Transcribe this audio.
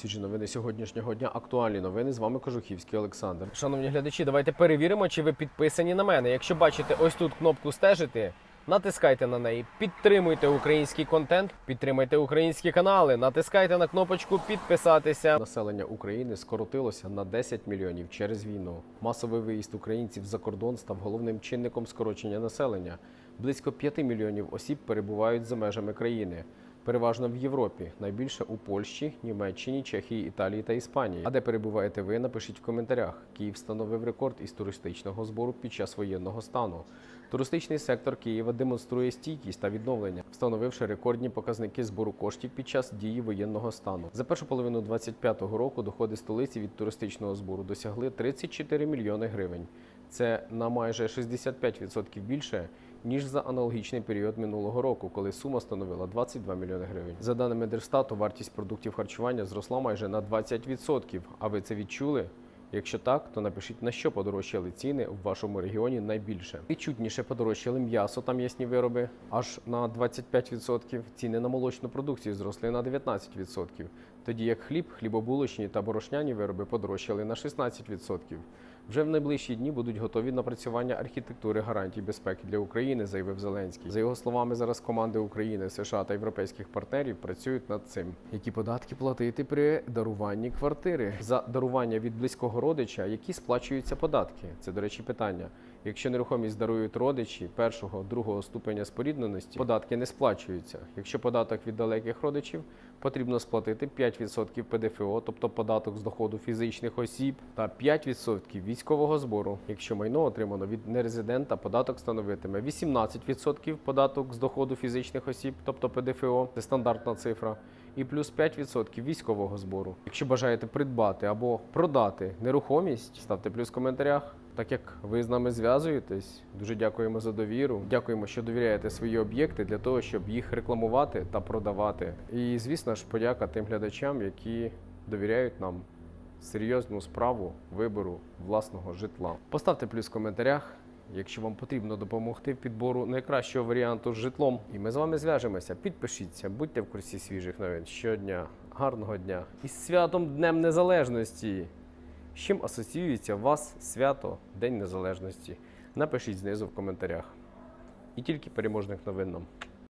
свіжі новини сьогоднішнього дня. Актуальні новини. З вами Кожухівський Олександр. Шановні глядачі, давайте перевіримо, чи ви підписані на мене. Якщо бачите ось тут кнопку стежити. Натискайте на неї, підтримуйте український контент, підтримайте українські канали, натискайте на кнопочку підписатися. Населення України скоротилося на 10 мільйонів через війну. Масовий виїзд українців за кордон став головним чинником скорочення населення. Близько 5 мільйонів осіб перебувають за межами країни. Переважно в Європі, найбільше у Польщі, Німеччині, Чехії, Італії та Іспанії. А де перебуваєте ви? Напишіть в коментарях. Київ встановив рекорд із туристичного збору під час воєнного стану. Туристичний сектор Києва демонструє стійкість та відновлення, встановивши рекордні показники збору коштів під час дії воєнного стану. За першу половину 2025 року доходи столиці від туристичного збору досягли 34 мільйони гривень. Це на майже 65% більше ніж за аналогічний період минулого року, коли сума становила 22 мільйони гривень. За даними Держстату, вартість продуктів харчування зросла майже на 20%. А ви це відчули? Якщо так, то напишіть на що подорожчали ціни в вашому регіоні найбільше. Відчутніше подорожчали м'ясо та м'ясні вироби аж на 25%. Ціни на молочну продукцію зросли на 19%. Тоді як хліб, хлібобулочні та борошняні вироби подорожчали на 16%. Вже в найближчі дні будуть готові напрацювання архітектури гарантій безпеки для України, заявив Зеленський. За його словами, зараз команди України, США та європейських партнерів працюють над цим. Які податки платити при даруванні квартири за дарування від близького родича, які сплачуються податки? Це, до речі, питання. Якщо нерухомість дарують родичі першого, другого ступеня спорідненості, податки не сплачуються. Якщо податок від далеких родичів, потрібно сплатити 5% ПДФО, тобто податок з доходу фізичних осіб, та 5% військового збору. Якщо майно отримано від нерезидента, податок становитиме 18% податок з доходу фізичних осіб, тобто ПДФО, це стандартна цифра. І плюс 5% військового збору. Якщо бажаєте придбати або продати нерухомість, ставте плюс в коментарях. Так як ви з нами зв'язуєтесь, дуже дякуємо за довіру. Дякуємо, що довіряєте свої об'єкти для того, щоб їх рекламувати та продавати. І звісно ж, подяка тим глядачам, які довіряють нам серйозну справу вибору власного житла. Поставте плюс в коментарях. Якщо вам потрібно допомогти в підбору найкращого варіанту з житлом, і ми з вами зв'яжемося. Підпишіться, будьте в курсі свіжих новин щодня. Гарного дня і з святом Днем Незалежності! З чим асоціюється вас свято День Незалежності? Напишіть знизу в коментарях. І тільки переможних новин нам.